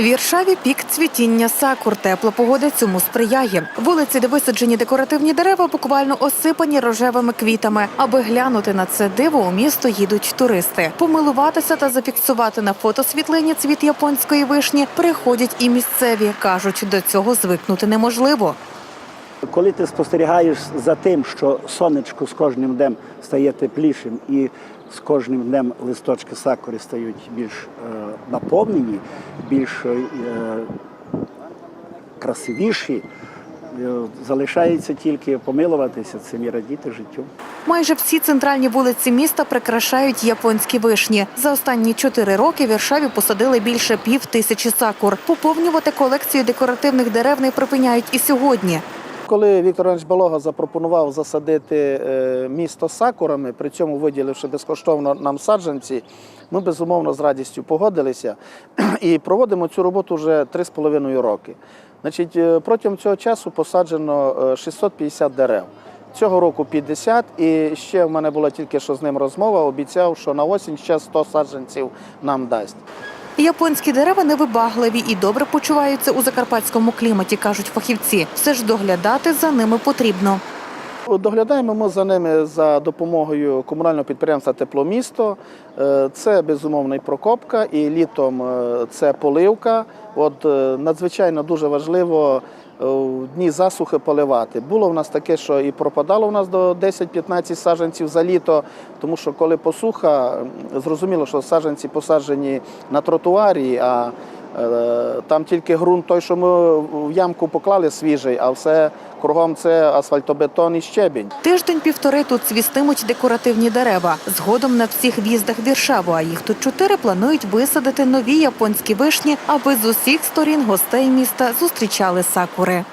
Віршаві пік цвітіння сакур. Тепла погода цьому сприяє. Вулиці, де висаджені декоративні дерева, буквально осипані рожевими квітами. Аби глянути на це диво, у місто їдуть туристи. Помилуватися та зафіксувати на фотосвітлині цвіт японської вишні приходять і місцеві. кажуть, до цього звикнути неможливо. Коли ти спостерігаєш за тим, що сонечко з кожним днем стає теплішим і з кожним днем листочки сакури стають більш е, наповнені, більш е, красивіші, е, залишається тільки помилуватися цим і радіти життю. Майже всі центральні вулиці міста прикрашають японські вишні. За останні чотири роки в Віршаві посадили більше пів тисячі сакур. Поповнювати колекцію декоративних дерев не припиняють і сьогодні. Коли Віктор Іванович Балога запропонував засадити е, місто сакурами, при цьому виділивши безкоштовно нам саджанці, ми безумовно з радістю погодилися і проводимо цю роботу вже 3,5 роки. Значить, е, протягом цього часу посаджено е, 650 дерев. Цього року 50, і ще в мене була тільки що з ним розмова. Обіцяв, що на осінь ще 100 саджанців нам дасть. Японські дерева невибагливі і добре почуваються у закарпатському кліматі, кажуть фахівці. Все ж доглядати за ними потрібно. Доглядаємо ми за ними за допомогою комунального підприємства Тепломісто. Е, Це безумовно і прокопка, і літом е, це поливка. От е, надзвичайно дуже важливо в дні засухи поливати. Було в нас таке, що і пропадало в нас до 10-15 саджанців за літо, тому що коли посуха, зрозуміло, що саджанці посаджені на тротуарі, а там тільки ґрунт той, що ми в ямку поклали свіжий, а все кругом це асфальтобетон і щебінь. Тиждень-півтори тут свістимуть декоративні дерева. Згодом на всіх в'їздах Віршаву, а їх тут чотири планують висадити нові японські вишні, аби з усіх сторін гостей міста зустрічали сакури.